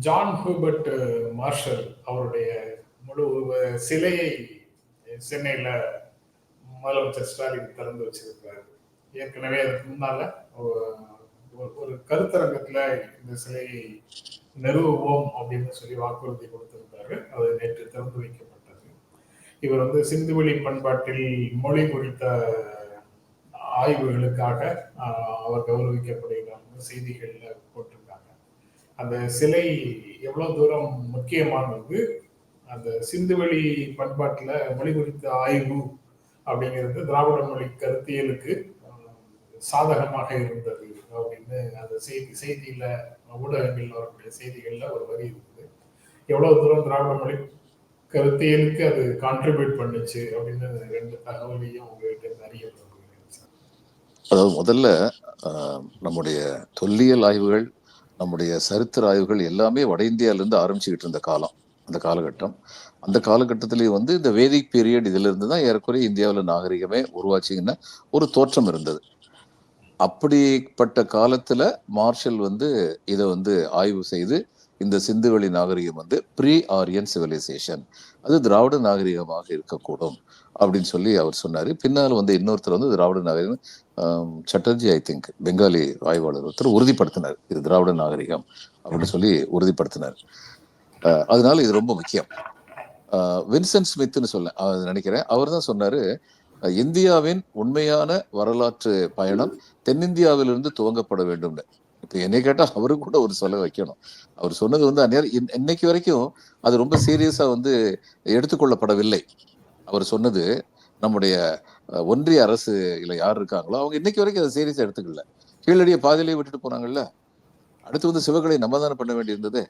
John Hubert marshal அவருடைய முழு உருவ சிலையை சென்னையில் முதலமைச்சர் ஸ்டாலின் திறந்து வச்சிருக்கிறார். ஏற்கனவே அதுக்கு முன்னால ஒரு- கருத்தரங்கத்தில் இந்த சிலையை நிறுவுவோம் அப்படின்னு சொல்லி வாக்குறுதி கொடுத்திருந்தாரு. அது நேற்று திறந்து வைக்கப்பட்டது. இவர் வந்து சிந்துவெளி பண்பாட்டில் மொழி குறித்த ஆய்வுகளுக்காக அவர் கௌரவிக்கப்படுகிறார். செய்திகளில் போட்டு அந்த சிலை எவ்வளவு தூரம் முக்கியமானது? அந்த சிந்துவெளி பண்பாட்டில் மொழி குறித்த ஆய்வு அப்படிங்கிறது திராவிட மொழி கருத்தியலுக்கு சாதகமாக இருந்தது அப்படின்னு அந்த செய்தி செய்தியில ஊடகங்கள்ல வரக்கூடிய செய்திகள்ல ஒரு வரி இருக்குது. எவ்வளவு தூரம் திராவிட மொழி கருத்தியலுக்கு அது கான்ட்ரிபியூட் பண்ணுச்சு அப்படின்னு ரெண்டு தகவலையும் உங்ககிட்ட அறிய அதாவது முதல்ல நம்முடைய தொல்லியல் ஆய்வுகள் நம்முடைய சரித்திர ஆய்வுகள் எல்லாமே வட இந்தியாவிலேருந்து ஆரம்பிச்சுக்கிட்டு இருந்த காலம் அந்த காலகட்டம். அந்த காலகட்டத்திலேயே வந்து இந்த வேதிக் பீரியட் இதுல இருந்து தான் ஏறக்குறைய இந்தியாவில் நாகரிகமே உருவாச்சிங்கன்னா ஒரு தோற்றம் இருந்தது. அப்படிப்பட்ட காலத்துல மார்ஷல் வந்து இதை வந்து ஆய்வு செய்து இந்த சிந்துவெளி நாகரிகம் வந்து ப்ரீ ஆரியன் சிவிலைசேஷன் அது திராவிட நாகரிகமாக இருக்கக்கூடும். அப்படின்னு சொல்லி அவர் சொன்னாரு. பின்னால் வந்து இன்னொருத்தர் வந்து திராவிட நாகரிகம் சட்டர்ஜி ஐ திங்க் பெங்காலி ஆய்வாளர் ஒருத்தர் உறுதிப்படுத்தினார். இது திராவிட நாகரிகம் அப்படின்னு சொல்லி உறுதிப்படுத்தினார். அதனால இது ரொம்ப முக்கியம். வின்சென்ட் ஸ்மித்னு சொல்ல நினைக்கிறேன். அவர் தான் சொன்னாரு இந்தியாவின் உண்மையான வரலாற்று பயணம் தென்னிந்தியாவிலிருந்து துவங்கப்பட வேண்டும்னு. இப்ப என்னை கேட்டா அவரு கூட ஒரு சொல்ல வைக்கணும். அவர் சொன்னது வந்து அந்நேரம் இன்- இன்னைக்கு வரைக்கும் அது ரொம்ப சீரியஸா வந்து எடுத்துக்கொள்ளப்படவில்லை. அவர் சொன்னது நம்முடைய ஒன்றிய அரசு இல்லை யார் இருக்காங்களோ அவங்க இன்னைக்கு வரைக்கும் அதை சீரியஸாக எடுத்துக்கல. கீழடியை பாதியிலேயே விட்டுட்டு போனாங்கல்ல? அடுத்து வந்து சிவகலை நம்ம தானே பண்ண வேண்டியிருந்தது?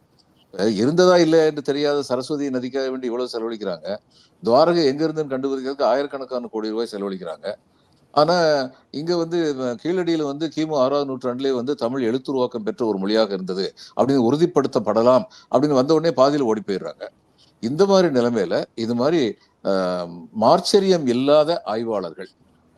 இருந்ததா இல்லை என்று தெரியாத சரஸ்வதி நதிக்காக வேண்டி இவ்வளவு செலவழிக்கிறாங்க. துவாரகை எங்க இருந்துன்னு கண்டுபிடிக்கிறதுக்கு ஆயிரக்கணக்கான கோடி ரூபாய் செலவழிக்கிறாங்க. ஆனா இங்க வந்து கீழடியில வந்து கிமு ஆறாவது நூற்றாண்டுலேயே வந்து தமிழ் எழுத்துருவாக்கம் பெற்ற ஒரு மொழியாக இருந்தது. அப்படின்னு உறுதிப்படுத்தப்படலாம் அப்படின்னு வந்த உடனே பாதியில ஓடி போயிடுறாங்க. இந்த மாதிரி நிலைமையில இது மாதிரி மார்ச்சரியம் இல்லாத ஆய்வாளர்கள்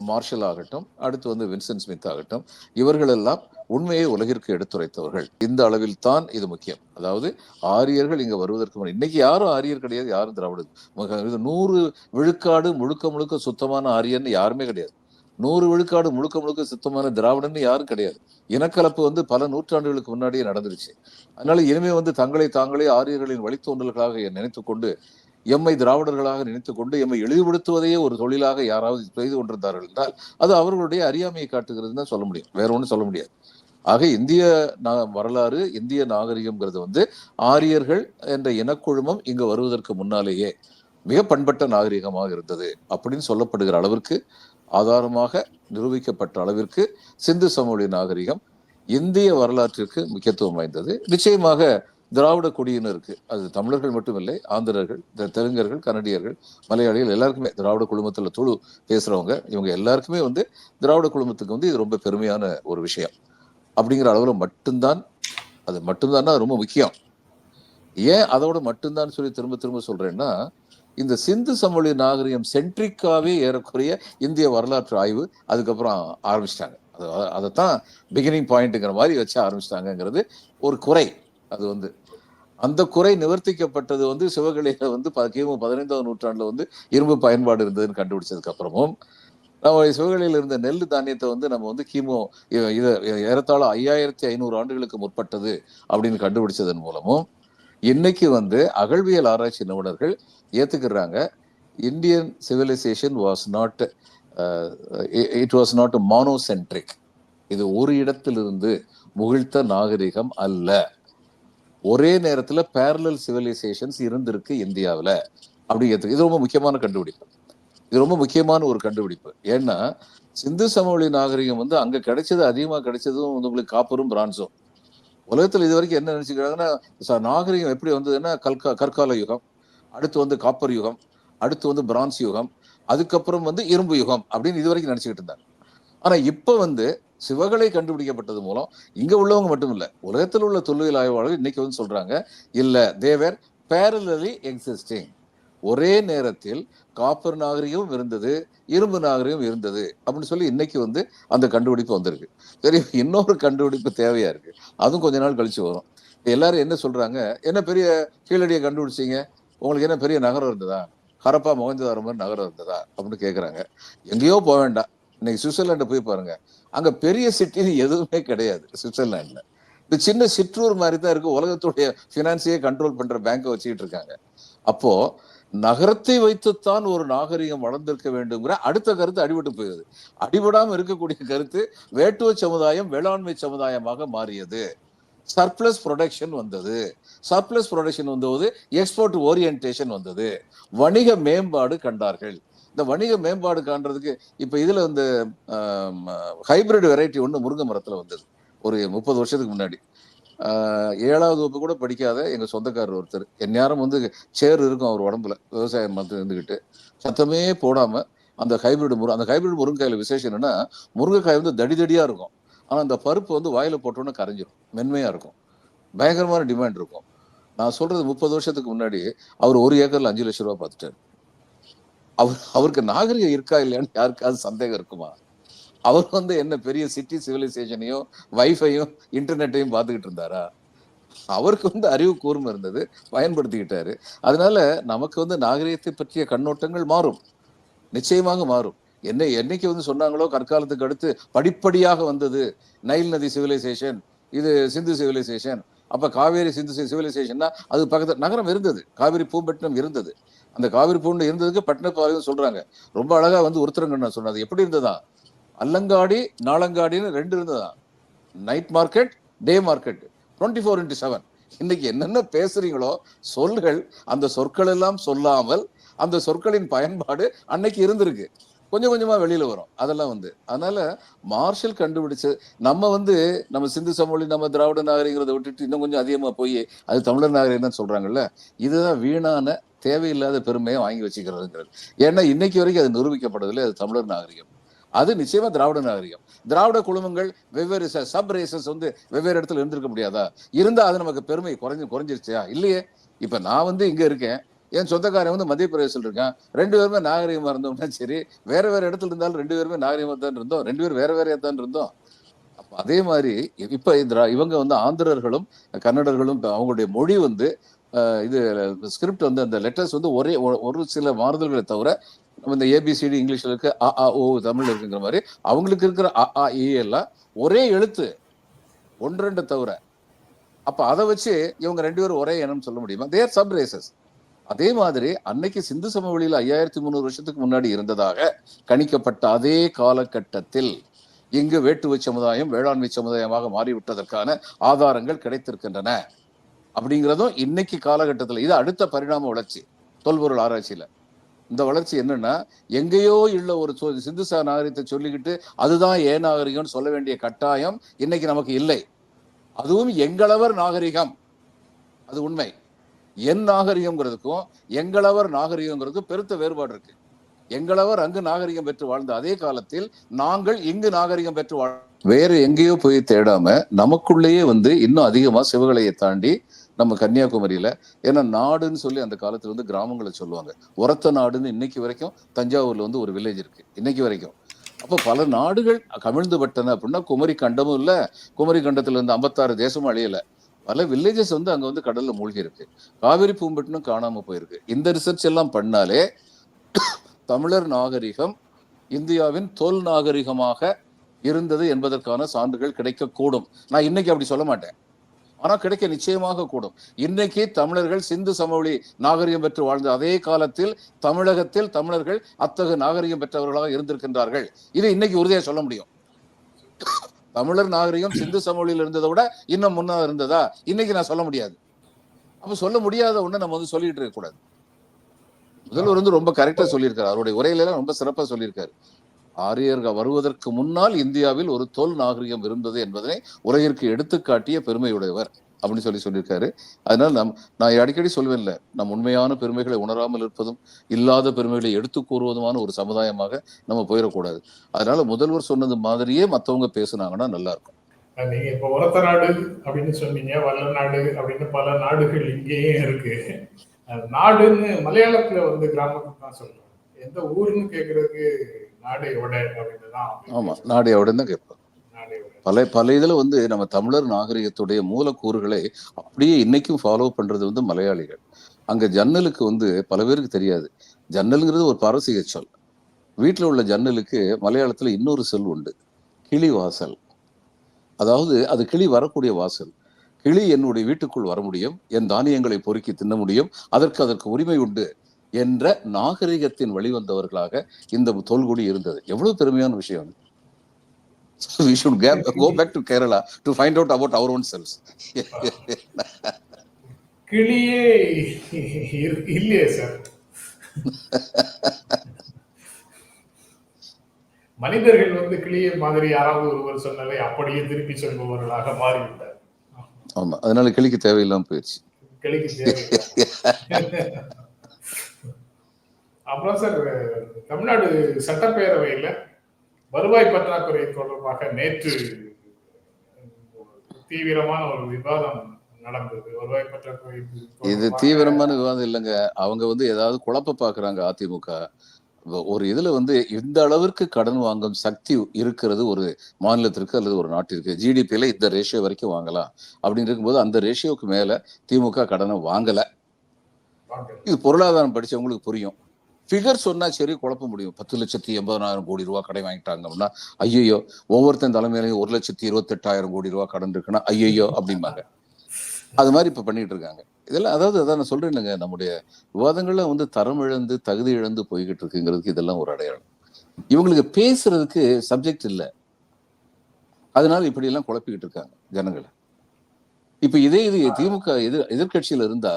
மார்ஷல் ஆகட்டும் அடுத்து வந்து வின்சென்ட் ஸ்மித் ஆகட்டும் இவர்கள் எல்லாம் உண்மையை உலகிற்கு எடுத்துரைத்தவர்கள். இந்த அளவில் தான் இது முக்கியம். அதாவது ஆரியர்கள் இங்க வருவதற்கு முன் இன்னைக்கு யாரும் ஆரியர் கிடையாது யாரும் திராவிடர். இது நூறு விழுக்காடு முழுக்க முழுக்க சுத்தமான ஆரியன்னு யாருமே கிடையாது. நூறு விழுக்காடு முழுக்க முழுக்க சுத்தமான திராவிடன்னு யாரும் கிடையாது. இனக்கலப்பு வந்து பல நூற்றாண்டுகளுக்கு முன்னாடியே நடந்துருச்சு. அதனால இனிமே வந்து தங்களை தாங்களே ஆரியர்களின் வழித்தோன்றல்களாக நினைத்து கொண்டு எம்மை திராவிடர்களாக நினைத்து கொண்டு எம்மை இழிவுபடுத்துவதையே ஒரு தொழிலாக யாராவது செய்து கொண்டிருந்தார்கள் என்றால் அது அவர்களுடைய அறியாமையை காட்டுகிறது தான் சொல்ல முடியும். வேற ஒன்றும் சொல்ல முடியாது. ஆக இந்திய நா- வரலாறு இந்திய நாகரிகம்ங்கிறது வந்து ஆரியர்கள் என்ற இனக்குழுமம் இங்கு வருவதற்கு முன்னாலேயே மிக பண்பட்ட நாகரிகமாக இருந்தது அப்படின்னு சொல்லப்படுகிற அளவிற்கு ஆதாரமாக நிரூபிக்கப்பட்ட அளவிற்கு சிந்து சமவெளி நாகரிகம் இந்திய வரலாற்றிற்கு முக்கியத்துவம் வாய்ந்தது. நிச்சயமாக திராவிட குடியினருக்கு அது தமிழர்கள் மட்டுமில்லை ஆந்திரர்கள் தெலுங்கர்கள் கனடியர்கள் மலையாளிகள் எல்லாருக்குமே திராவிட குழுமத்தில் துளு பேசுகிறவங்க இவங்க எல்லாருக்குமே வந்து திராவிட குழுமத்துக்கு வந்து இது ரொம்ப பெருமையான ஒரு விஷயம். அப்படிங்கிற அளவில் மட்டும்தான் அது மட்டும்தான் ரொம்ப முக்கியம். ஏன் அதோட மட்டும்தான் சொல்லி திரும்ப திரும்ப சொல்றேன்னா இந்த சிந்து சமவெளி நாகரிகம் சென்ட்ரிக்காவே ஏறக்குறைய இந்திய வரலாற்று ஆய்வு அதுக்கப்புறம் ஆரம்பிச்சிட்டாங்க. அது அதைத்தான் பிகினிங் பாயிண்ட்டுங்கிற மாதிரி வச்சு ஆரம்பிச்சிட்டாங்கங்கிறது ஒரு குறை. அது வந்து அந்த குறை நிவர்த்திக்கப்பட்டது வந்து சிவகலையில வந்து ப- கிமு பதினைந்தாவது நூற்றாண்டுல வந்து இரும்பு பயன்பாடு இருந்ததுன்னு கண்டுபிடிச்சதுக்கு அப்புறமும் நம்ம சிவகலையில் இருந்த நெல் தானியத்தை வந்து நம்ம வந்து கிமு இதை இது ஏறத்தாழ ஐயாயிரத்தி ஐநூறு ஆண்டுகளுக்கு முற்பட்டது அப்படின்னு கண்டுபிடிச்சதன் மூலமும் இன்னைக்கு வந்து அகழ்வியல் ஆராய்ச்சி நிபுணர்கள் ஏத்துக்கிறாங்க Indian civilization was not it was not monocentric. இது ஒரு இடத்திலிருந்து முகிழ்த்த நாகரிகம் அல்ல. ஒரே நேரத்தில் பேரலல் சிவிலைசேஷன்ஸ் இருந்திருக்கு இந்தியாவில். அப்படி இது ரொம்ப முக்கியமான கண்டுபிடிப்பு. இது ரொம்ப முக்கியமான ஒரு கண்டுபிடிப்பு. ஏன்னா சிந்து சமவெளி நாகரிகம் வந்து அங்கே கிடைச்சது அதிகமாக கிடைச்சதும் வந்து உங்களுக்கு காப்பரும் பிரான்ஸும் உலகத்தில் இது வரைக்கும் என்ன நினச்சிக்கிறாங்கன்னா நாகரிகம் எப்படி வந்ததுன்னா கல்கா கற்கால யுகம் அடுத்து வந்து காப்பர் யுகம் அடுத்து வந்து பிரான்ஸ் யுகம் அதுக்கப்புறம் வந்து இரும்பு யுகம் அப்படின்னு இது வரைக்கும் நினச்சிக்கிட்டு இருந்தாங்க. ஆனால் இப்போ வந்து சிவகளை கண்டுபிடிக்கப்பட்டது மூலம் இங்கே உள்ளவங்க மட்டும் இல்லை உலகத்தில் உள்ள தொல்லியல் ஆய்வாளர்கள் இன்னைக்கு வந்து சொல்கிறாங்க இல்லை தேவர் பேரலி எக்ஸிஸ்டிங் ஒரே நேரத்தில் காப்பர் நாகரிகம் இருந்தது இரும்பு நாகரிகம் இருந்தது அப்படின்னு சொல்லி இன்னைக்கு வந்து அந்த கண்டுபிடிப்பு வந்திருக்கு. சரி இன்னொரு கண்டுபிடிப்பு தேவையா இருக்கு? அதுவும் கொஞ்ச நாள் கழிச்சு வரும். எல்லாரும் என்ன சொல்றாங்க? என்ன பெரிய கீழடியை கண்டுபிடிச்சீங்க? உங்களுக்கு என்ன பெரிய நகரம் இருந்ததா? ஹரப்பா மொகஞ்சதாரம் மாதிரி நகரம் இருந்ததா? அப்படின்னு கேட்குறாங்க எங்கேயோ போக வேண்டாம். இன்னைக்கு சுவிட்சர்லாந்து போய் பாருங்க. அங்க பெரிய சிட்டின்னு எதுவுமே கிடையாது. சுவிட்சர்லாண்ட்ல இந்த சின்ன சிற்றூர் மாதிரி தான் இருக்கு. உலகத்துடைய பினான்சியே கண்ட்ரோல் பண்ற பேங்கை வச்சுக்கிட்டு இருக்காங்க. அப்போ நகரத்தை வைத்துத்தான் ஒரு நாகரிகம் வளர்ந்திருக்க வேண்டும்ங்கிற அடுத்த கருத்து அடிபட்டு போயிருது. அடிபடாம இருக்கக்கூடிய கருத்து வேட்டுவ சமுதாயம் வேளாண்மை சமுதாயமாக மாறியது. சர்ப்ளஸ் ப்ரொடக்ஷன் வந்தது. சர்ப்ளஸ் ப்ரொடக்ஷன் வந்தபோது எக்ஸ்போர்ட் ஓரியன்டேஷன் வந்தது. வணிக மேம்பாடு கண்டார்கள். இந்த வணிக மேம்பாடு காண்றதுக்கு இப்போ இதில் இந்த ஹைபிரிட் வெரைட்டி ஒன்று முருங்கை மரத்தில் வந்தது. ஒரு முப்பது வருஷத்துக்கு முன்னாடி. ஏழாவது வகுப்பு கூட படிக்காத எங்கள் சொந்தக்காரர் ஒருத்தர். என் நேரம் வந்து சேர் இருக்கும் அவர் உடம்புல விவசாயம் மரத்தில் இருந்துக்கிட்டு சத்தமே போடாமல் அந்த ஹைபிரிட் முரு அந்த ஹைபிரிட் முருங்கைக்காயில் விசேஷம் என்னென்னா முருங்கைக்காய் வந்து தடி தடியாக இருக்கும். ஆனால் அந்த பருப்பு வந்து வாயில் போட்டோன்னே கரைஞ்சிரும். மென்மையாக இருக்கும். பயங்கரமான டிமாண்ட் இருக்கும். நான் சொல்கிறது முப்பது வருஷத்துக்கு முன்னாடி அவர் ஒரு ஏக்கரில் அஞ்சு லட்ச ரூபா பார்த்துட்டார் அவர் அவருக்கு நாகரிகம் இருக்கா இல்லையான்னு யாருக்காவது சந்தேகம் இருக்குமா? அவர் வந்து என்ன பெரிய சிட்டி சிவிலைசேஷனையும் வைஃபையும் இன்டர்நெட்டையும் பார்த்துக்கிட்டு இருந்தாரா? அவருக்கு வந்து அறிவு கூர்மை இருந்தது பயன்படுத்திக்கிட்டாரு. அதனால நமக்கு வந்து நாகரிகத்தை பற்றிய கண்ணோட்டங்கள் மாறும். நிச்சயமாக மாறும். என்ன என்னைக்கு வந்து சொன்னாங்களோ கற்காலத்துக்கு அடுத்து படிப்படியாக வந்தது. நைல் நதி சிவிலைசேஷன் இது சிந்து சிவிலைசேஷன் அப்ப காவேரி சிந்து சிவிலைசேஷன்னா அது பக்கத்து நகரம் இருந்தது. காவேரி பூம்பட்டினம் இருந்தது. அந்த காவிரி பூண்டு இருந்ததுக்கு பட்டினப்பாளையம் சொல்றாங்க. ரொம்ப அழகா வந்து உருத்திரங்கண்ணா சொன்னது எப்படி இருந்ததா அல்லங்காடி நாளங்காடின்னு ரெண்டு இருந்ததா night market day market twenty four into seven இன்னைக்கு என்னென்ன பேசுறீங்களோ சொல்கள் அந்த சொற்கள் எல்லாம் சொல்லாமல் அந்த சொற்களின் பயன்பாடு அன்னைக்கு இருந்திருக்கு. கொஞ்சம் கொஞ்சமாக வெளியில் வரும். அதெல்லாம் வந்து. அதனால மார்ஷல் கண்டுபிடிச்சு நம்ம வந்து நம்ம சிந்து சமொழி நம்ம திராவிட நாகரிகிறத விட்டுட்டு இன்னும் கொஞ்சம் அதிகமாக போய் அது தமிழர் நாகரிகம் தான் சொல்கிறாங்கல்ல இதுதான் வீணான தேவையில்லாத பெருமையை வாங்கி வச்சுக்கிறதுங்கிறது. ஏன்னா இன்னைக்கு வரைக்கும் அது நிரூபிக்கப்படவில்லை அது தமிழர் நாகரிகம். அது நிச்சயமா திராவிட நாகரிகம். திராவிட குழுமங்கள் வெவ்வேறு சப் ரேசஸ் வந்து வெவ்வேறு இடத்துல இருந்திருக்க முடியாதா? இருந்தா அது நமக்கு பெருமை குறைஞ்சு குறைஞ்சிருச்சியா இல்லையே. இப்ப நான் வந்து இங்க இருக்கேன். என் சொந்தக்காரன் வந்து மத்திய பிரதேசத்தில் இருக்கான். ரெண்டு பேருமே நாகரிகமா இருந்தோம்னா சரி. வேற வேற இடத்துல இருந்தாலும் ரெண்டு பேருமே நாகரிகமா தான் இருந்தோம். ரெண்டு பேரும் வேற வேறையா தான் இருந்தோம். அப்ப அதே மாதிரி இப்ப இந்த இவங்க வந்து ஆந்திரர்களும் கன்னடர்களும் அவங்களுடைய மொழி வந்து இது ஸ்கிரிப்ட் வந்து அந்த லெட்டர்ஸ் வந்து ஒரே ஒரு சில மாறுதல்களை தவிர நம்ம இந்த ஏபிசிடி இங்கிலீஷில் இருக்க அ ஆ ஓ தமிழ் இருக்குங்கிற மாதிரி அவங்களுக்கு இருக்கிற அ ஆ இ எல்லாம் ஒரே எழுத்து ஒன்று ரெண்டு தவிர. அப்போ அதை வச்சு இவங்க ரெண்டு பேரும் ஒரே இனம் சொல்ல முடியுமா? தேர் சப் ரேசஸ் அதே மாதிரி அன்னைக்கு சிந்து சமவெளியில் ஐயாயிரத்தி முந்நூறு வருஷத்துக்கு முன்னாடி இருந்ததாக கணிக்கப்பட்ட அதே காலகட்டத்தில் இங்கு வேட்டுவ சமுதாயம் வேளாண்மை சமுதாயமாக மாறிவிட்டதற்கான ஆதாரங்கள் கிடைத்திருக்கின்றன. அப்படிங்கிறதும் இன்னைக்கு காலகட்டத்தில் இது அடுத்த பரிணாம வளர்ச்சி தொல்பொருள் ஆராய்ச்சியில. இந்த வளர்ச்சி என்னன்னா எங்கேயோ இல்லை ஒரு சிந்து சிந்துசா நாகரிகத்தை சொல்லிக்கிட்டு அதுதான் ஏ நாகரிகம்னு சொல்ல வேண்டிய கட்டாயம் இன்னைக்கு நமக்கு இல்லை. அதுவும் எங்களவர் நாகரிகம். அது உண்மை. என் நாகரிகம்ங்கிறதுக்கும் எங்களவர் நாகரிகங்கிறதுக்கும் பெருத்த வேறுபாடு இருக்கு. எங்களவர் அங்கு நாகரிகம் பெற்று வாழ்ந்த அதே காலத்தில் நாங்கள் இங்கு நாகரிகம் பெற்று வாழ் வேற எங்கேயோ போய் தேடாம நமக்குள்ளேயே வந்து இன்னும் அதிகமா சிவகலையை தாண்டி நம்ம கன்னியாகுமரியில. ஏன்னா நாடுன்னு சொல்லி அந்த காலத்துல வந்து கிராமங்களை சொல்லுவாங்க. உரத்த நாடுன்னு இன்னைக்கு வரைக்கும் தஞ்சாவூர்ல வந்து ஒரு வில்லேஜ் இருக்கு. இன்னைக்கு வரைக்கும். அப்போ பல நாடுகள் கமிழ்ந்து பட்டன அப்படின்னா குமரி கண்டமும் இல்லை. குமரி கண்டத்துல இருந்து ஐம்பத்தாறு தேசமும் அழியல. பல வில்லேஜஸ் வந்து அங்க வந்து கடல்ல மூழ்கி இருக்கு. காவிரி பூம்பட்டினும் காணாம போயிருக்கு. இந்த ரிசர்ச் எல்லாம் பண்ணாலே தமிழர் நாகரிகம் இந்தியாவின் தொல் நாகரிகமாக இருந்தது என்பதற்கான சான்றுகள் கிடைக்கக்கூடும். நான் இன்னைக்கு அப்படி சொல்ல மாட்டேன். ஆனா கிடைக்க நிச்சயமாக கூடும். இன்னைக்கு தமிழர்கள் சிந்து சமவெளி நாகரிகம் பெற்று வாழ்ந்த அதே காலத்தில் தமிழகத்தில் தமிழர்கள் அத்தகு நாகரிகம் பெற்றவர்களாக இருந்திருக்கின்றார்கள். இது இன்னைக்கு உறுதியா சொல்ல முடியும். தமிழர் நாகரிகம் சிந்து சமவெளியில் இருந்ததை விட இன்னும் முன்னா இருந்ததா? இன்னைக்கு நான் சொல்ல முடியாது. அப்ப சொல்ல முடியாத ஒண்ணு நம்ம வந்து சொல்லிட்டு இருக்க கூடாது. முதல்வர் வந்து ரொம்ப கரெக்டா சொல்லியிருக்காரு. அவருடைய உரையில எல்லாம் ரொம்ப சிறப்பா சொல்லியிருக்காரு. ஆரியர்கள் வருவதற்கு முன்னால் இந்தியாவில் ஒரு தொல் நாகரிகம் இருந்தது என்பதனை உலகிற்கு எடுத்துக்காட்டிய பெருமையுடையவர் அப்படின்னு சொல்லி சொல்லியிருக்காரு. அதனால நம் நான் அடிக்கடி சொல்வேன்ல நம் உண்மையான பெருமைகளை உணராமல் இருப்பதும் இல்லாத பெருமைகளை எடுத்து கூறுவதுமான ஒரு சமுதாயமாக நம்ம போயிடக்கூடாது. அதனால முதல்வர் சொன்னது மாதிரியே மற்றவங்க பேசுனாங்கன்னா நல்லா இருக்கும் நீங்க இப்ப உரத்த நாடு அப்படின்னு சொன்னீங்க வல்ல நாடு அப்படின்னு பல நாடுகள் இங்கேயும் இருக்கு. நாடுன்னு மலையாளத்துல வந்து கிராமத்துக்கு தான் சொல்றோம். எந்த ஊருன்னு கேக்குறதுக்கு ஆமா நாடு எவ்வளோ தான் எவட பல பல இதுல வந்து நம்ம தமிழர் நாகரிகத்துடைய மூலக்கூறுகளை அப்படியே இன்னைக்கும் ஃபாலோ பண்றது வந்து மலையாளிகள். அங்க ஜன்னலுக்கு வந்து பல பேருக்கு தெரியாது. ஜன்னலுங்கிறது ஒரு பாரசீக சொல். வீட்டில் உள்ள ஜன்னலுக்கு மலையாளத்துல இன்னொரு சொல் உண்டு. கிளி வாசல். அதாவது அது கிளி வரக்கூடிய வாசல். கிளி என்னுடைய வீட்டுக்குள் வர முடியும். என் தானியங்களை பொறுக்கி தின்ன முடியும். அதற்கு அதற்கு உரிமை உண்டு. என்ற நாகரிகத்தின் வழிவந்தவர்களாக இந்த தொல்குடி இருந்தது. எவ்வளவு பெருமையான விஷயம் should get, go back to Kerala to find out about our own selves. கிளியே இல்லையே சார் மனிதர்கள் வந்து கிளியை மாதிரி யாராவது ஒருவர் சொன்னதை அப்படியே திருப்பி சொல்பவர்களாக மாறிவிட்டார். ஆமா அதனால கிளிக்கு தேவையில்லாம போயிடுச்சு கிளிக்கு தேவையில்லை அப்புறம் சார் தமிழ்நாடு சட்டப்பேரவையில வருவாய் பற்றாக்குறை தொடர்பாக நேற்று தீவிரமான ஒரு விவாதம் இது தீவிரமான விவாதம் இல்லைங்க. அவங்க வந்து ஏதாவது குழப்ப பாக்குறாங்க அதிமுக. ஒரு இதுல வந்து இந்த அளவிற்கு கடன் வாங்கும் சக்தி இருக்கிறது ஒரு மாநிலத்திற்கு அல்லது ஒரு நாட்டிற்கு. ஜிடிபியில இந்த ரேஷியோ வரைக்கும் வாங்கலாம். அப்படின்னு இருக்கும்போது அந்த ரேஷியோக்கு மேல திமுக கடனை வாங்கல. வாங்க. இது பொருளாதாரம் படிச்சவங்களுக்கு புரியும். ஃபிகர் சொன்னா சரி குழப்ப முடியும். பத்து லட்சத்தி எண்பதாயிரம் கோடி ரூபா கடை வாங்கிட்டாங்க அப்படின்னா ஐயோ ஒவ்வொருத்தன் தலைமையிலையும் ஒரு லட்சத்தி இருபத்தெட்டாயிரம் கோடி ரூபா கடன் இருக்குன்னா ஐயோ அப்படிம்பாங்க. அது மாதிரி இப்ப பண்ணிட்டு இருக்காங்க. இதெல்லாம் அதாவது அதான் நான் சொல்றேன் இல்லைங்க நம்முடைய விவாதங்கள்லாம் வந்து தரம் இழந்து தகுதி இழந்து போய்கிட்டு இருக்குங்கிறதுக்கு இதெல்லாம் ஒரு அடையாளம். இவங்களுக்கு பேசுறதுக்கு சப்ஜெக்ட் இல்லை. அதனால இப்படி எல்லாம் குழப்பிக்கிட்டு இருக்காங்க ஜனங்களை. இப்ப இதே இது திமுக எதிர் எதிர்கட்சியில் இருந்தா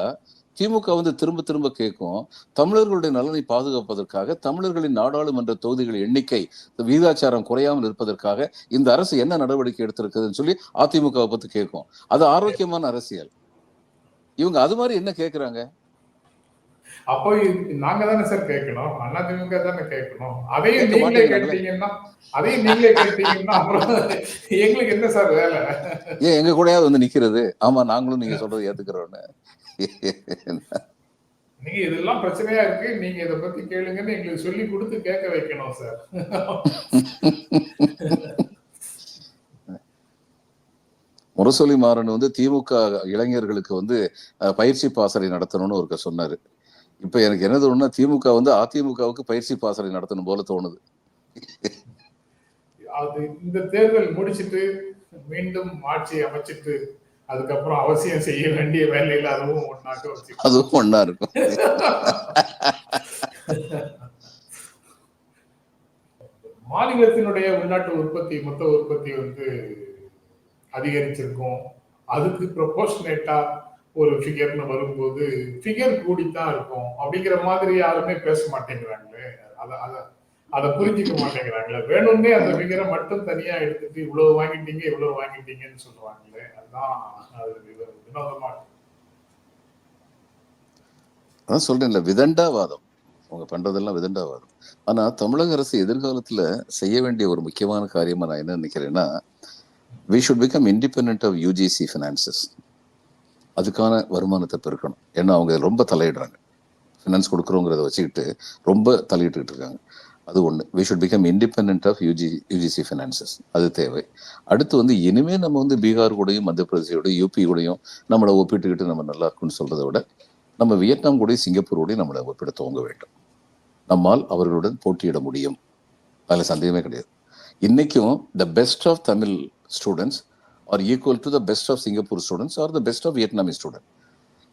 திமுக வந்து திரும்ப திரும்ப கேட்கும் தமிழர்களுடைய நலனை பாதுகாப்பதற்காக தமிழர்களின் நாடாளுமன்ற தொகுதிகள் எண்ணிக்கை விகிதாச்சாரம் குறையாமல் இருப்பதற்காக இந்த அரசு என்ன நடவடிக்கை எடுத்திருக்குதுன்னு சொல்லி அதிமுகவை பத்தி கேட்கும். அது ஆரோக்கியமான அரசியல். இவங்க அது மாதிரி என்ன கேட்குறாங்க அப்போ நாங்க தானே சார் கேட்கணும் அதிமுக தானே கேட்கணும் அதையும் நீங்களே. கேட்டீங்கன்னா அதையும் நீங்களே கேட்டீங்கன்னா அப்புறம் எங்களுக்கு என்ன சார் வேலை? ஏன் எங்க கூடயாவது வந்து நிக்கிறது? ஆமா நாங்களும் நீங்க சொல்றது ஏத்துக்கிறோன்னு. நீங்க இதெல்லாம் பிரச்சனையா இருக்கு. நீங்க இதை பத்தி கேளுங்கன்னு எங்களுக்கு சொல்லி கொடுத்து கேட்க வைக்கணும் சார் முரசொலி மாறன் வந்து திமுக இளைஞர்களுக்கு வந்து பயிற்சி பாசறை நடத்தணும்னு ஒருக்க சொன்னாரு. இப்ப எனக்கு என்ன தோணுன்னா திமுக வந்து அதிமுகவுக்கு பயிற்சி பாசறை நடத்தணும் போல தோணுது. அது இந்த தேர்தல் முடிச்சிட்டு மீண்டும் ஆட்சி அமைச்சிட்டு அதுக்கப்புறம் அவசியம் செய்ய வேண்டிய வேலையில அதுவும் ஒன்னாக அதுவும் ஒண்ணா இருக்கும். மாநிலத்தினுடைய உள்நாட்டு உற்பத்தி மொத்த உற்பத்தி வந்து அதிகரிச்சிருக்கும். அதுக்கு ப்ரொபோஷனேட்டா ஒரு ஃபிகர்னு வரும்போது ஃபிகர் கூடித்தான் இருக்கும். அப்படிங்கிற மாதிரி யாருமே பேச மாட்டேங்கிறாங்களே. அத அத அதை புரிஞ்சுக்க மாட்டேங்கிறாங்களே. வேணும்னே அந்த ஃபிகரை மட்டும் தனியா எடுத்துட்டு இவ்வளவு வாங்கிட்டீங்க இவ்வளவு வாங்கிட்டீங்கன்னு சொல்றாங்களே அதுதான் அது வினோதமா அதான் சொல்றேன்ல விதண்டாவாதம். அவங்க பண்றதெல்லாம் விதண்டாவாதம். ஆனா தமிழக அரசு எதிர்காலத்துல செய்ய வேண்டிய ஒரு முக்கியமான காரியமா நான் என்ன நினைக்கிறேன்னா we should become independent of UGC finances அதுக்கான வருமானத்தை பெருக்கணும். ஏன்னா அவங்க ரொம்ப தலையிடுறாங்க. ஃபினான்ஸ் கொடுக்குறோங்கிறத வச்சுக்கிட்டு ரொம்ப தலையிட்டுக்கிட்டு இருக்காங்க. அது ஒன்று we should become independent of UG UGC finances அது தேவை. அடுத்து வந்து இனிமேல் நம்ம வந்து பீகார் கூடயும் மத்திய பிரதேசோடையும் யூபி கூடயும் நம்மளை ஒப்பிட்டுக்கிட்டு நம்ம நல்லா இருக்கும்னு சொல்கிறத விட நம்ம வியட்நாம் கூடயும் சிங்கப்பூர் கூடயும் நம்மளை ஒப்பிட துவங்க வேண்டும். நம்மால் அவர்களுடன் போட்டியிட முடியும். அதில் சந்தேகமே கிடையாது. இன்றைக்கும் the best of Tamil students are equal to the best of Singapore students are the best of Vietnamese student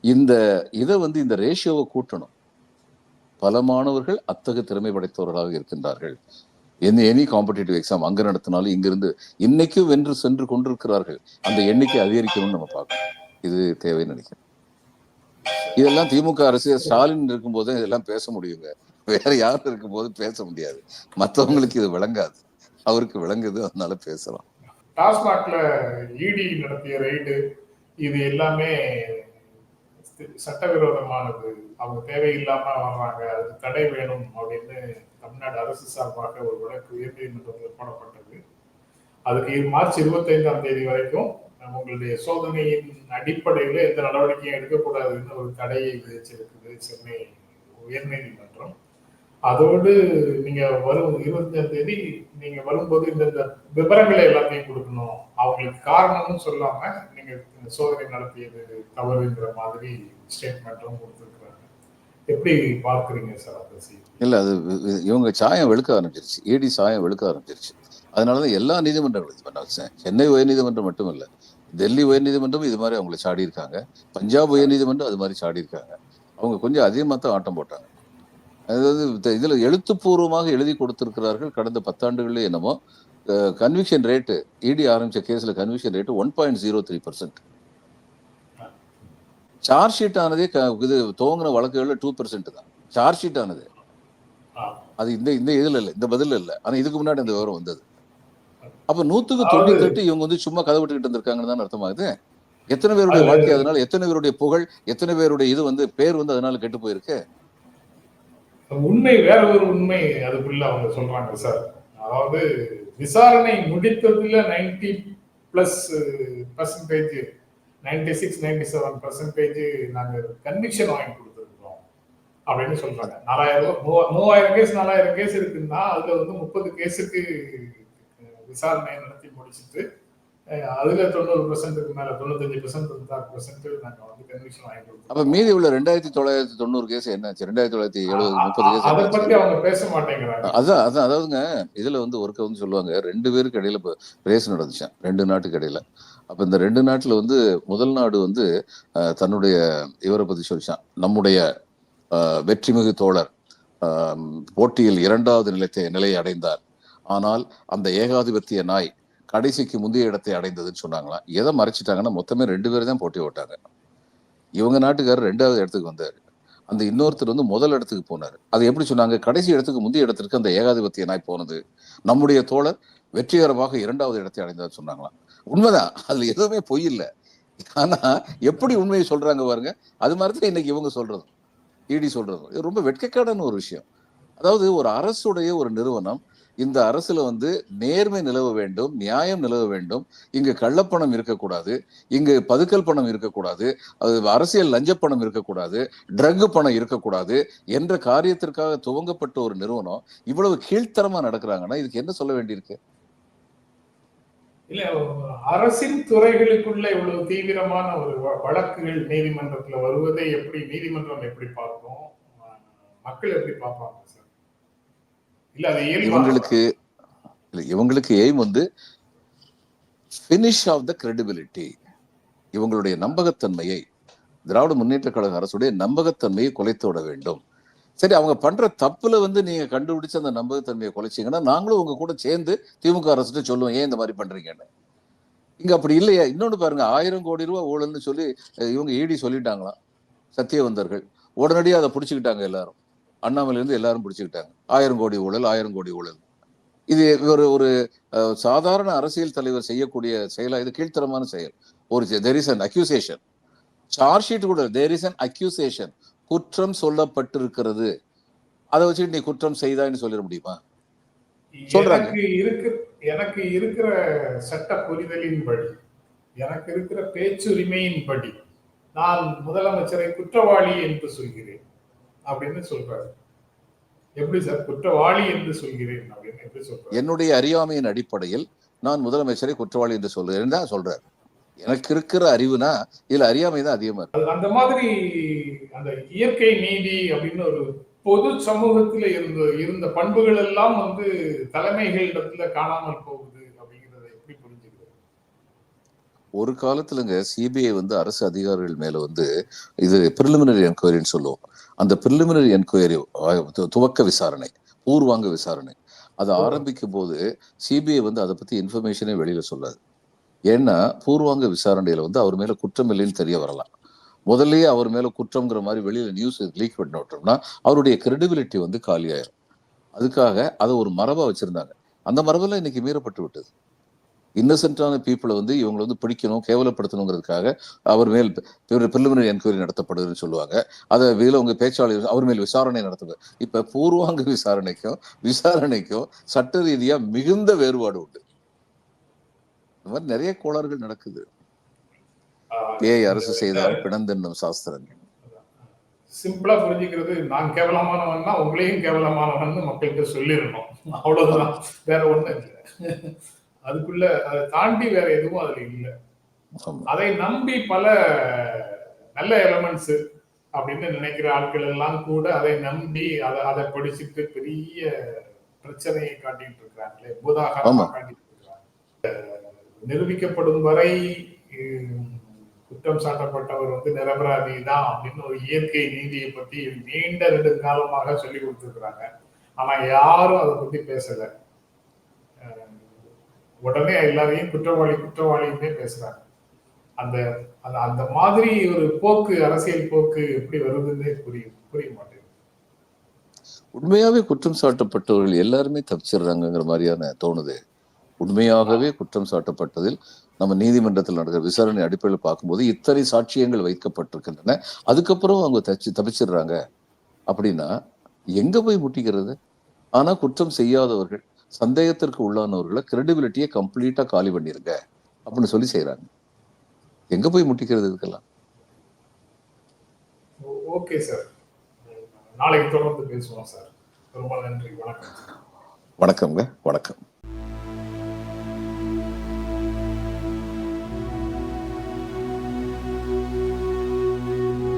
இந்த இதை வந்து இந்த ரேஷியோவை கூட்டணும். பல மாணவர்கள் அத்தகு திறமை படைத்தவர்களாக இருக்கின்றார்கள். எந்த எனி காம்படிட்டிவ் எக்ஸாம் அங்க நடத்தினாலும் இங்கிருந்து இன்னைக்கும் வென்று சென்று கொண்டிருக்கிறார்கள். அந்த எண்ணிக்கை அதிகரிக்கணும்னு நம்ம பார்க்கணும். இது தேவைன்னு நினைக்கிறேன். இதெல்லாம் திமுக அரசு ஸ்டாலின் இருக்கும்போது இதெல்லாம் பேச முடியுங்க. வேற யாரும் இருக்கும்போது பேச முடியாது. மத்தவங்களுக்கு இது விளங்காது. அவருக்கு விளங்குது அதனால பேசலாம். டாஸ்மாக்ல இடி நடத்திய ரைடு இது எல்லாமே சட்டவிரோதமானது. அவங்க தேவையில்லாம வர்றாங்க அதுக்கு தடை வேணும் அப்படின்னு தமிழ்நாடு அரசு சார்பாக ஒரு வழக்கு உயர்நீதிமன்றத்தில் போடப்பட்டது. அதுக்கு மார்ச் இருபத்தைந்தாம் தேதி வரைக்கும் உங்களுடைய சோதனையின் அடிப்படையில் எந்த நடவடிக்கையும் எடுக்கக்கூடாதுன்னு ஒரு தடையை விதிச்சிருக்குது சென்னை உயர்நீதிமன்றம். அதோடு நீங்க வரும் இருபத்தஞ்சாம் தேதி நீங்க வரும்போது இந்த இந்த விவரங்களை எல்லாத்தையும் கொடுக்கணும். அவங்களுக்கு காரணம்னு சொல்லாம நீங்க சோதனை நடத்தியது தவறுங்கிற மாதிரி ஸ்டேட்மெண்ட்டும் கொடுத்துருக்காங்க எப்படி பார்க்குறீங்க சார் அந்த செய்தி இல்ல அது இவங்க சாயம் வெளுக்க ஆரம்பிச்சிருச்சு. ஏடி சாயம் வெளுக்க ஆரம்பிச்சிருச்சு. அதனாலதான் எல்லா நீதிமன்றங்களும் இது நான் சென்னை உயர்நீதிமன்றம் மட்டும் இல்ல டெல்லி உயர்நீதிமன்றம் இது மாதிரி அவங்களை சாடி இருக்காங்க பஞ்சாப் உயர்நீதிமன்றம் அது மாதிரி சாடி இருக்காங்க அவங்க கொஞ்சம் அதிகமாக தான் ஆட்டம் போட்டாங்க. அதாவது இதுல எழுத்துப்பூர்வமாக எழுதி கொடுத்திருக்கிறார்கள் கடந்த பத்தாண்டுகளே என்னமோ. கன்விக்ஷன் ரேட்டு இடி ஆரம்பிச்ச கேஸ்ல conviction rate one point zero three percent charge sheet ஆனதே இது துவங்கின வழக்குகள்ல டூ பர்சன்ட் தான். சார்ஜ் ஷீட் ஆனது. அது இந்த இந்த இதுல இல்ல இந்த பதில் இல்ல. ஆனா இதுக்கு முன்னாடி அந்த விவரம் வந்தது. அப்ப நூத்துக்கு அதாவது- தொண்ணூத்தி எட்டு இவங்க வந்து சும்மா கதை விட்டுக்கிட்டு இருந்திருக்காங்கன்னு தான் அர்த்தமாகுது? எத்தனை பேருடைய வாழ்க்கை அதனால எத்தனை பேருடைய புகழ் எத்தனை பேருடைய இது வந்து பேர் வந்து அதனால கெட்டு போயிருக்கு? உண்மை வேற ஒரு உண்மை அதுக்குள்ள அவங்க சொல்றாங்க சார் அதாவது விசாரணை முடித்ததுல ninety plus percentage ninety six ninety seven percentage நாங்கள் கன்விக்ஷன் வாங்கி கொடுத்துருக்கோம் அப்படின்னு சொல்றாங்க. நாலாயிரம் மூவாயிரம் கேஸ் நாலாயிரம் கேஸ் இருக்குன்னா அதுல வந்து முப்பது கேஸுக்கு uh, விசாரணை நடத்தி முடிச்சிட்டு அதுல தொண்ணூறு பர்சன்ட்டுக்கு மேல தொண்ணூத்தஞ்சு பர்சன்ட் தொண்ணூத்தாறு பர்சன்ட் நாங்க வந்து கன்விக்ஷன் வாங்கி கொடுத்தோம் அப்ப மீதி உள்ள ரெண்டாயிரத்தி தொள்ளாயிரத்தி தொண்ணூறு கேஸ் என்னாச்சு ரெண்டாயிரத்தி தொள்ளாயிரத்தி எழுபது முப்பது கேஸ் அதை பத்தி என்னாச்சு? அவங்க பேச மாட்டேங்கிறாங்க. அதான் அதான் அதாவதுங்க. இதுல வந்து ஒருக்க வந்து சொல்லுவாங்க. ரெண்டு பேருக்கு இடையில ரேஸ் நடந்துச்சான் ரெண்டு நாட்டுக்கு இடையில. அப்ப இந்த ரெண்டு நாட்டுல வந்து முதல் நாடு வந்து தன்னுடைய இவரை பத்தி சொல்லிச்சான் நம்முடைய வெற்றிமிகு தோழர். போட்டியில் இரண்டாவது நிலைத்தை நிலையை அடைந்தார். ஆனால் அந்த ஏகாதிபத்திய நாய் கடைசிக்கு முந்தைய இடத்தை அடைந்ததுன்னு சொன்னாங்களாம் எதை மறைச்சிட்டாங்கன்னா மொத்தமே ரெண்டு பேர் தான் போட்டி ஓட்டாங்க. இவங்க நாட்டுக்காரர் ரெண்டாவது இடத்துக்கு வந்தார். அந்த இன்னொருத்தர் வந்து முதல் இடத்துக்கு போனார். அது எப்படி சொன்னாங்க? கடைசி இடத்துக்கு முந்தைய இடத்திற்கு அந்த ஏகாதிபத்திய நாய் போனது. நம்முடைய தோழர் வெற்றிகரமாக இரண்டாவது இடத்தை அடைந்தார் சொன்னாங்களாம் உண்மைதான். அதில் எதுவுமே பொய் இல்லை. ஆனா எப்படி உண்மையை சொல்றாங்க பாருங்க. அது மாதிரி தான் இன்னைக்கு இவங்க சொல்றதும். இடி சொல்றதும். இது ரொம்ப வெட்கக்கேடான ஒரு விஷயம். அதாவது ஒரு அரசுடைய ஒரு நிறுவனம் இந்த அரசுல வந்து நேர்மை நிலவ வேண்டும் நியாயம் நிலவ வேண்டும். இங்கு கள்ளப்பணம் இருக்கக்கூடாது இங்கு பதுக்கல் பணம் இருக்கக்கூடாது அது அரசியல் லஞ்ச பணம் இருக்கக்கூடாது ட்ரக் பணம் இருக்கக்கூடாது என்ற காரியத்திற்காக துவங்கப்பட்ட ஒரு நிறுவனம் இவ்வளவு கீழ்த்தரமா நடக்கிறாங்கன்னா இதுக்கு என்ன சொல்ல வேண்டியிருக்கு? இல்ல அரசின் துறைகளுக்குள்ள இவ்வளவு தீவிரமான ஒரு வழக்குகள் நீதிமன்றத்துல வருவதை எப்படி நீதிமன்றம் எப்படி பார்க்கும்? மக்கள் எப்படி பார்ப்பாங்க சார் இல்ல அது இயல்பான இவங்களுக்கு இல்ல, இவங்களுக்கு எய்ம் வந்து ஃபினிஷ் ஆஃப் த கிரெடிபிலிட்டி இவங்களுடைய நம்பகத்தன்மையை திராவிட முன்னேற்ற கழக அரசுடைய நம்பகத்தன்மையை குலைத்து விட வேண்டும். சரி அவங்க பண்ற தப்புல வந்து நீங்க கண்டுபிடிச்சு அந்த நம்பகத்தன்மையை குலைச்சீங்கன்னா நாங்களும் உங்க கூட சேர்ந்து திமுக அரசுட்டு சொல்லுவோம் ஏன் இந்த மாதிரி பண்றீங்கன்னு? இங்க அப்படி இல்லையா. இன்னொன்னு பாருங்க ஆயிரம் கோடி ரூபாய் ஊழல்னு சொல்லி இவங்க ஈடி சொல்லிட்டாங்களாம் சத்தியவந்தர்கள். உடனடியாக அதை பிடிச்சிக்கிட்டாங்க எல்லாரும். அண்ணாமலையிலேருந்து எல்லாரும் பிடிச்சிக்கிட்டாங்க. ஆயிரம் கோடி ஊழல் ஆயிரம் கோடி ஊழல். இது ஒரு ஒரு சாதாரண அரசியல் தலைவர் செய்யக்கூடிய செயலா இது கீழ்த்தரமான செயல். ஒரு there is an accusation charge sheet கூட தேர் இஸ் அன் அக்யூசேஷன் குற்றம் சொல்லப்பட்டிருக்கிறது. அதை வச்சுட்டு நீ குற்றம் செய்தான்னு சொல்லிட முடியுமா? சொல்றாங்க. எனக்கு இருக்கு எனக்கு இருக்கிற சட்ட புரிதலின் படி எனக்கு இருக்கிற பேச்சுரிமையின் படி நான் முதலமைச்சரை குற்றவாளி என்று சொல்கிறேன். அப்படின்னு சொல்றாரு. எப்படி சார்? குற்றவாளி என்று சொல்கிறேன் அப்படின்னு எப்படி சொல்றாரு? என்னுடைய அறியாமையின் அடிப்படையில் நான் முதலமைச்சரை குற்றவாளி என்று சொல்றேன் தான் சொல்றாரு. எனக்கு இருக்கிற அறிவுனா இதுல அறியாமை தான் அதிகமா இருக்கு. அந்த மாதிரி அந்த இயற்கை நீதி அப்படின்னு ஒரு பொது சமூகத்துல இருந்த இருந்த பண்புகள் எல்லாம் வந்து தலைமைகளிடத்துல காணாமல் போகுது அப்படிங்கறத எப்படி புரிஞ்சுக்கிறது ஒரு காலத்துலங்க சிபிஐ வந்து அரசு அதிகாரிகள் மேல வந்து இது பிரிலிமினரி என்கொயரின்னு சொல்லுவோம். அந்த பிரிலிமினரி என்கொயரி துவக்க விசாரணை பூர்வாங்க விசாரணை. அது. ஆரம்பிக்கும் போது சிபிஐ வந்து அதை பத்தி இன்ஃபர்மேஷனே வெளியில சொல்லாது. ஏன்னா பூர்வாங்க விசாரணையில வந்து அவர் மேல குற்றம் இல்லைன்னு தெரிய வரலாம். முதல்லயே அவர் மேல குற்றம்ங்கிற மாதிரி வெளியில நியூஸ் லீக் பண்ணி விட்டோம்னா அவருடைய கிரெடிபிலிட்டி வந்து காலியாயிரும். அதுக்காக அதை ஒரு மரபா வச்சிருந்தாங்க. அந்த மரபெல்லாம் இன்னைக்கு மீறப்பட்டு விட்டது. இன்னசென்டான பீப்புளை வந்து இவங்களை வந்து பிடிக்கணும் கேவலப்படுத்தணுங்கிறதுக்காக அவர் மேல் பிரிலிமினரி என்கொயரி நடத்தப்படுதுன்னு சொல்லுவாங்க. அதை இதில் உங்க பேச்சாளர் அவர் மேல் விசாரணை நடத்துது. இப்ப பூர்வாங்க விசாரணைக்கும் விசாரணைக்கும் சட்ட ரீதியா மிகுந்த வேறுபாடு உண்டு. இந்த மாதிரி நிறைய கோளாறுகள் நடக்குது. பேய் அரசு செய்தால் பிணந்தென்னும் சாஸ்திரம் சிம்பிளா புரிஞ்சுக்கிறது நான் கேவலமானவன்னா உங்களையும் கேவலமானவன் மக்கள்கிட்ட சொல்லிடணும். அவ்வளவுதான். வேற ஒண்ணும் இல்லை. அதுக்குள்ள அதை தாண்டி வேற எதுவும் அதுல இல்லை. அதை நம்பி பல நல்ல எலமெண்ட்ஸ் அப்படின்னு நினைக்கிற ஆட்கள் எல்லாம் கூட அதை நம்பி அதை அதை படிச்சுட்டு பெரிய பிரச்சனையை காட்டிட்டு இருக்காங்களே பூதாகரமா. காட்டிட்டு நிரூபிக்கப்படும் வரை குற்றம் சாட்டப்பட்டவர் வந்து நிரபராதி தான் அப்படின்னு ஒரு இயற்கை நீதியை பத்தி நீண்ட நெடுங்காலமாக சொல்லி கொடுத்துருக்குறாங்க. ஆனா யாரும் அதை பத்தி பேசல. உடனே எல்லாரையும் குற்றவாளி குற்றவாளியுமே பேசுறாங்க. அந்த அந்த அந்த மாதிரி ஒரு போக்கு அரசியல் போக்கு எப்படி வருதுன்னே புரிய புரிய மாட்டேங்குது. உண்மையாவே குற்றம் சாட்டப்பட்டவர்கள் எல்லாருமே தப்பிச்சிடுறாங்கிற மாதிரியான தோணுது. உண்மையாகவே குற்றம் சாட்டப்பட்டதில் நம்ம நீதிமன்றத்தில் நடக்கிற விசாரணை அடிப்படையில் பார்க்கும்போது இத்தனை சாட்சியங்கள் வைக்கப்பட்டிருக்கின்றன. அதுக்கப்புறம் அவங்க தச்சு தப்பிச்சிடுறாங்க. அப்படின்னா எங்க போய் முட்டிக்கிறது? ஆனா குற்றம் செய்யாதவர்கள் சந்தேகத்திற்கு உள்ளானவர்களை கிரெடிபிலிட்டியை கம்ப்ளீட்டா காலி பண்ணிருங்க. அப்படின்னு சொல்லி செய்றாங்க. எங்க போய் முட்டிக்கிறது இதுக்கெல்லாம்? Okay sir. நாளைக்கு தொடர்ந்து பேசுவோம் சார். ரொம்ப நன்றி. வணக்கம். வணக்கம்ங்க. வணக்கம்.